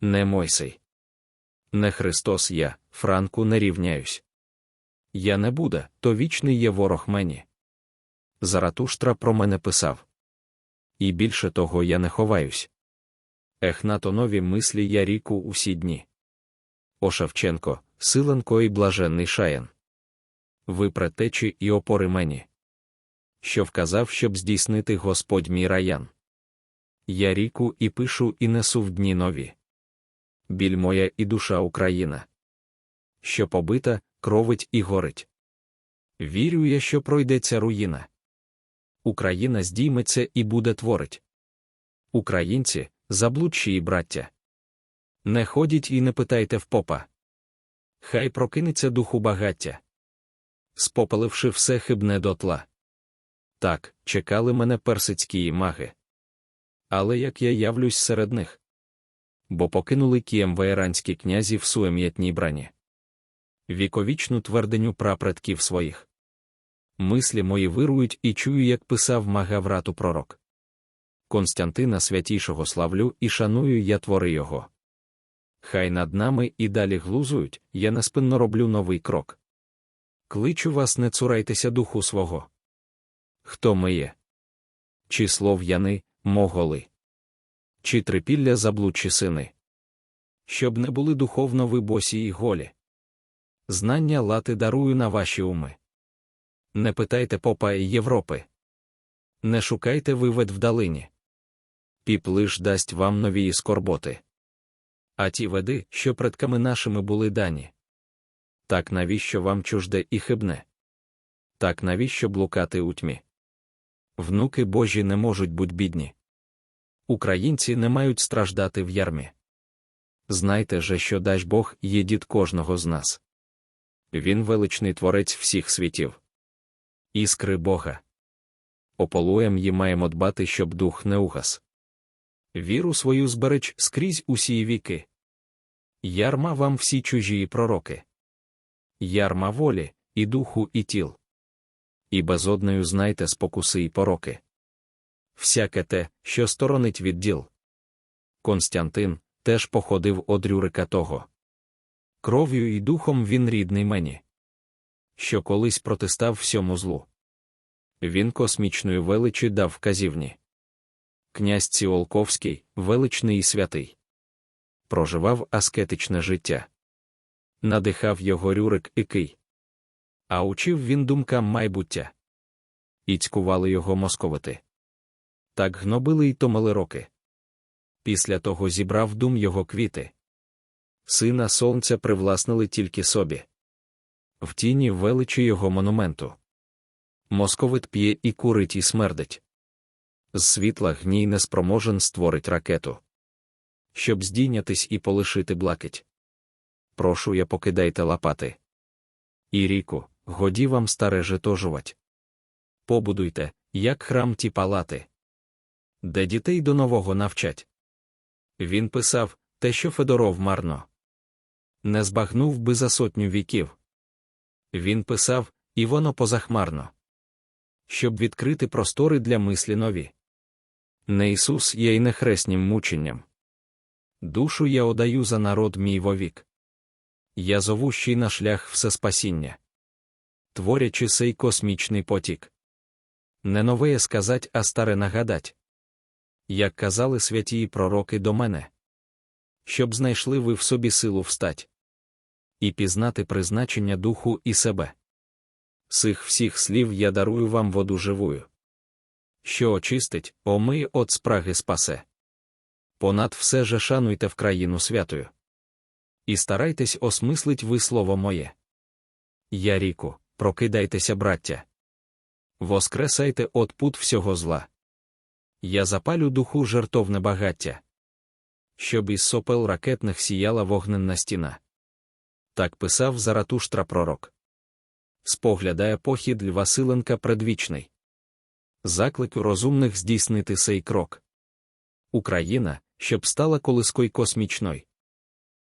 Не Мойсей. Не Христос я, Франку не рівняюсь. Я не буде, то вічний є ворог мені. Заратуштра про мене писав. І більше того я не ховаюсь. Ех нові мислі я ріку усі дні. О Шевченко, Силенко і блаженний шаян. Ви претечі і опори мені. Що вказав, щоб здійснити Господь мій раян. Я ріку і пишу, і несу в дні нові. Біль моя і душа Україна. Що побита, кровить і горить. Вірю я, що пройдеться руїна. Україна здійметься і буде творить. Українці, заблудші і браття. Не ходіть і не питайте в попа. Хай прокинеться духу багаття. Спопаливши все хибне дотла. Так, чекали мене персицькі маги. Але як я явлюсь серед них? Бо покинули кієм ваєранські князі в суем'ятній брані. Віковічну тверденю прапредків своїх. Мислі мої вирують і чую, як писав Магаврату пророк. Константина святішого славлю і шаную я твори його. Хай над нами і далі глузують, я неспинно роблю новий крок. Кличу вас, не цурайтеся духу свого. Хто ми є? Чи слов'яни, моголи? Чи трипілля заблудчі сини? Щоб не були духовно ви босі і голі. Знання лати дарую на ваші уми. Не питайте попа і Європи. Не шукайте вивед вдалині. Піп лиш дасть вам нові скорботи. А ті веди, що предками нашими були дані. Так навіщо вам чужде і хибне? Так навіщо блукати у тьмі? Внуки Божі не можуть бути бідні. Українці не мають страждати в ярмі. Знайте же, що дасть Бог є дід кожного з нас. Він величний творець всіх світів. Іскри Бога. Ополуєм її маємо дбати, щоб дух не угас. Віру свою збереч скрізь усі віки. Ярма вам всі чужі пророки. Ярма волі, і духу, і тіл. І безодною знайте спокуси і пороки. Всяке те, що сторонить від діл. Константин теж походив од Рюрика того. Кров'ю і духом він рідний мені. Що колись протистав всьому злу. Він космічної величі дав вказівні. Князь Ціолковський, величний і святий. Проживав аскетичне життя. Надихав його Рюрик і Кий. А учив він думкам майбуття. І цькували його московити. Так гнобили й томили роки. Після того зібрав дум його квіти. Сина сонця привласнили тільки собі. В тіні величі його монументу. Московит п'є і курить і смердить. З світла гній неспроможен створить ракету. Щоб здійнятись і полишити блакить. Прошу я покидайте лапати. І ріку, годі вам старе житожувать. Побудуйте, як храм ті палати, де дітей до нового навчать. Він писав те, що Федоров марно. Не збагнув би за сотню віків. Він писав, і воно позахмарно. Щоб відкрити простори для мислі нові. Не Ісус є й не хреснім мученням. Душу я одаю за народ мій вовік. Я зовущий на шлях всеспасіння. Творячи сей космічний потік. Не нове сказать, а старе нагадать. Як казали святі пророки до мене. Щоб знайшли ви в собі силу встать. І пізнати призначення духу і себе. Сих всіх слів я дарую вам воду живую. Що очистить, омиє от спраги спасе. Понад все же шануйте в країну святою. І старайтесь осмислить ви слово моє. Я ріку, прокидайтеся, браття. Воскресайте от пут всього зла. Я запалю духу жертовне багаття. Щоб із сопел ракетних сіяла вогненна стіна. Так писав Заратуштра пророк. Споглядає похід Василенка предвічний. Заклик розумних здійснити сей крок. Україна, щоб стала колискою космічною.